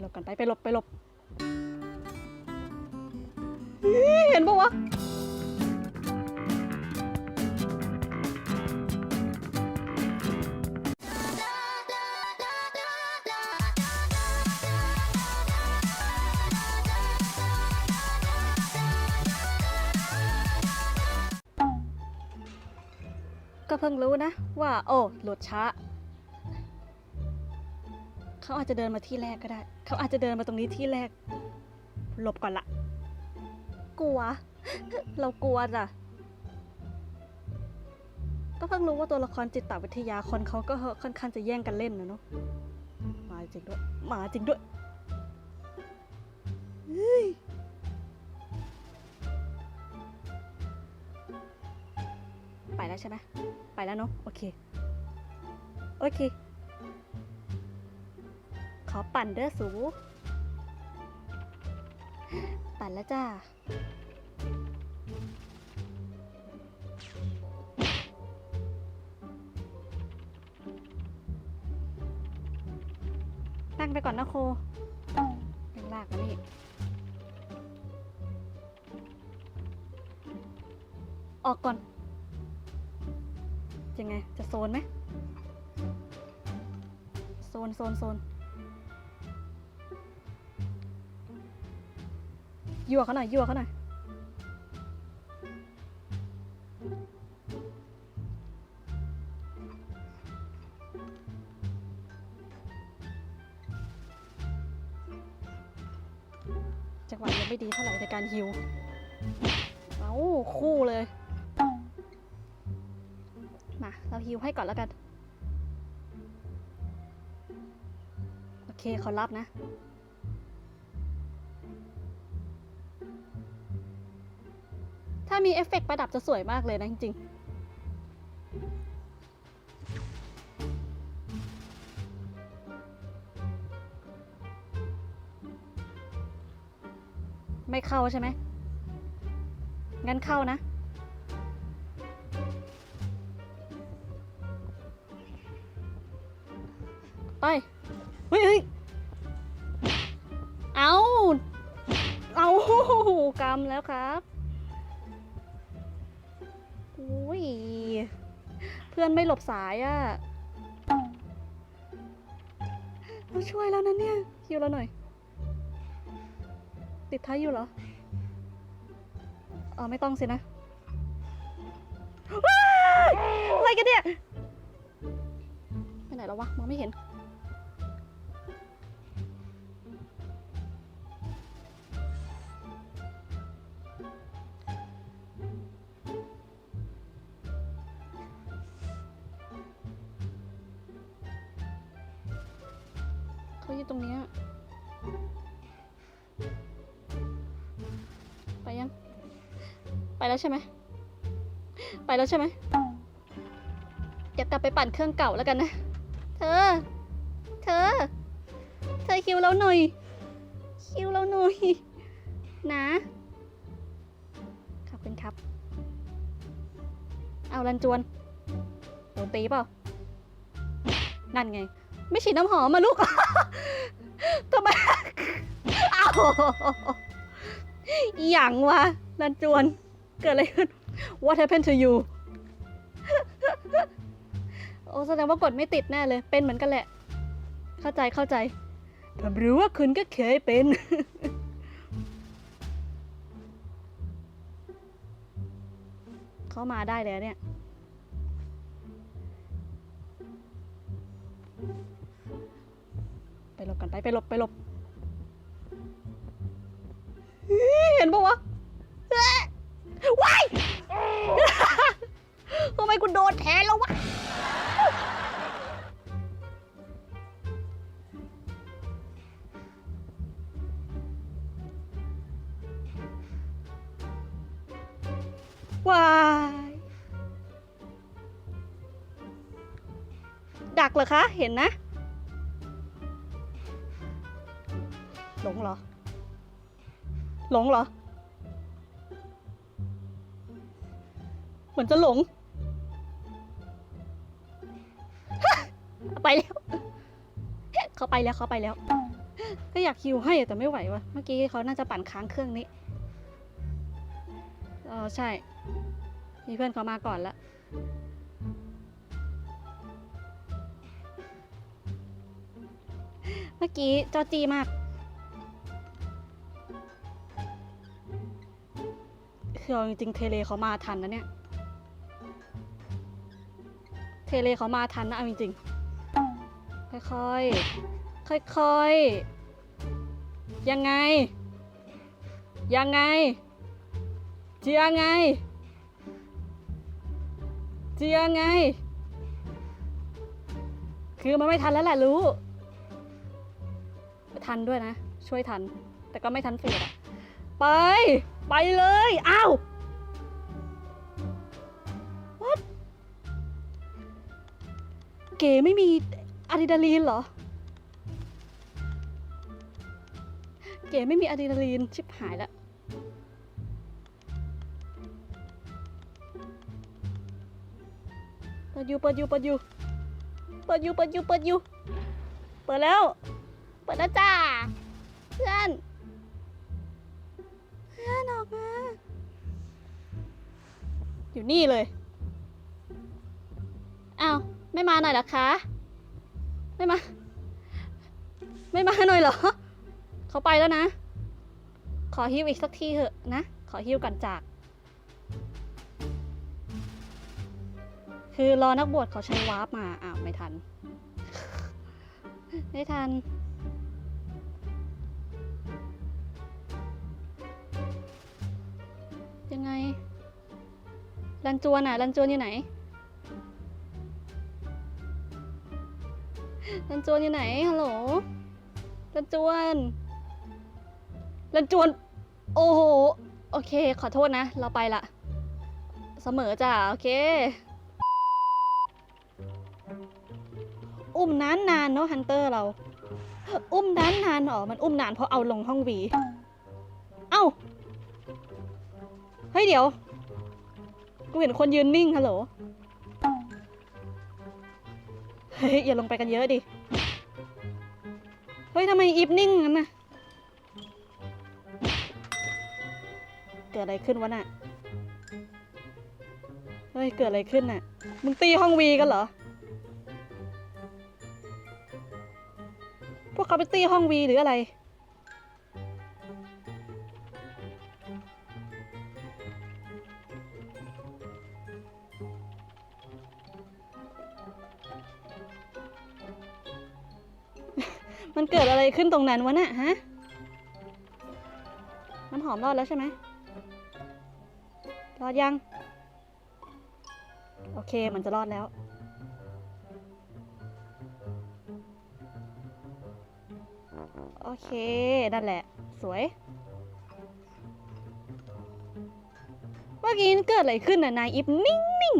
หลบกันไปไปหลบไปหลบเห็นปะวะก็เพิ่งรู้นะว่า โอ้โหลดช้า เขาอาจจะเดินมาที่แรกก็ได้ เขาอาจจะเดินมาตรงนี้ที่แรก หลบก่อนละ กลัว เรากลัวจ้ะ ก็เพิ่งรู้ว่าตัวละครจิตวิทยาคนเขาก็ค่อนข้างจะแย่งกันเล่นนะเนาะ มาจริงด้วย มาจริงด้วยไปแล้วใช่ไหม ไปแล้วเนาะ โอเค โอเค อปั่นเด้อสู ปั่นแล้วจ้า นั่งไปก่อนนะโคยังลากมานี่ออกก่อน ยังไง จะโซนไหมโซน โซน โซน ยั่วเขาหน่อยยั่วเขาหน่อยจังหวะยังไม่ดีเท่าไหร่ในการฮิว เอาคู่เลย มา เราฮิวให้ก่อนแล้วกัน โอเคเขารับนะ ถ้ามีเอฟเฟกต์ประดับจะสวยมากเลยนะจริงๆ ไม่เข้าใช่ไหม งั้นเข้านะไปเฮ้ยเฮ้ยเอา เอากรรมแล้วครับ พื่อนไม่หลบสายอะ่ะเราช่วยแล้วนะเนี่ยคิวเราหน่อย ติดท้ายอยู่เหรออ๋อไม่ต้องสินะอะไรกันเนี่ย ไปไหนแล้ววะ มองไม่เห็น เขาอยู่ตรงเนี้ยไปยัง ไปแล้วใช่ไหม ไปแล้วใช่ไหมอยากลับไปปั่นเครื่องเก่าแล้วกันนะ เธอ เธอ เธอคิวเราหน่อย คิวเราหน่อย นะ ขอบคุณครับ เอาลันจวนโดนตีเปล่า นั่นไง ไม่ฉีดน้ำหอมมาลูก ทำไมอ้าวอหย่างวะนันจวน เกิดอะไรขึ้น What happened to you โอ้แสดงว่ากดไม่ติดแน่เลย เป็นเหมือนกันแหละ เข้าใจเข้าใจผมรู้ว่าคุณก็เคยเป็น เข้ามาได้แล้วเนี่ย หลบกันไปไปหลบไปหลบเห็นปะวะเอ๊ะว้ายทำไมกูโดนแทนแล้ววะว้ายดักเหรอคะ เห็นนะ หลงเหรอ หลงเหรอ เหมือนจะหลง ไปแล้ว เขาไปแล้วเขาไปแล้ว ก็อยากฮิวให้แต่ไม่ไหววะเมื่อกี้เขาน่าจะปั่นค้างเครื่องนี้เออใช่ มีเพื่อนเขามาก่อนละเมื่อกี้จอจีมาก คือเอาจริงๆเทเลเขามาทันนะเนี่ย เทเลเขามาทันนะเอาจริงๆ ค่อยๆ ค่อยๆ ยังไง ยังไงจะยังไงจะยังไง คือมันไม่ทันแล้วแหละรู้ ทันด้วยนะ ช่วยทัน แต่ก็ไม่ทันเฟดอะ ไป ไปเลยอ้าว What เก๋ไม่มีอะดรีนาลีนเหรอ เก๋ไม่มีอะดรีนาลีน ชิบหายแล้วเปิดอยู่เปิดอยู่เปิดอยู่เปิดอยู่เปิดอยู่เปิดอยู่เปิดแล้ว เปิดแล้วจ้า เพื่อน อนออกมา อยู่นี่เลยอ้าวไม่มาหน่อยหรอคะ ไม่มา ไม่มาหน่อยเหรอ เขาไปแล้วนะ ขอฮิวอีกสักทีเถอะนะ ขอฮิวก่อนจาก คือรอนักบวชเขาใช้วาร์ปมา อ้าว ไม่ทัน ไม่ทัน ยังไงรันจวนอะรันจวนอยู่ไหนรันจวนอยู่ไหน ฮัลโหลรันจวนรันจวน โอ้โห โอเค ขอโทษนะ เราไปละ เสมอจ้ะ โอเค อุ้มนานนานเนาะฮันเตอร์เรา อุ้มนานนานหรอ มันอุ้มนานเพราะเอาลงห้องวี เอ้า ฮ้ยเดี๋ยว กูเห็นคนยืนนิ่งฮัลโหล เฮ้ย อย่าลงไปกันเยอะดิ เฮ้ยทำไมอีฟนิ่งงั้นน่ะ เกิดอะไรขึ้นวะน่ะ เฮ้ย เกิดอะไรขึ้นน่ะ มึงตีห้องวีกันเหรอ พวกเขาไปตีห้องวีหรืออะไร มันเกิดอะไรขึ้นตรงนั้นวะน่ะฮะ น้ำหอมรอดแล้วใช่ไหมรอดยัง โอเคมันจะรอดแล้ว โอเค นั่นแหละ สวย เมื่อกี้เกิดอะไรขึ้นน่ะ นายอิฟนิ่งนิ่ง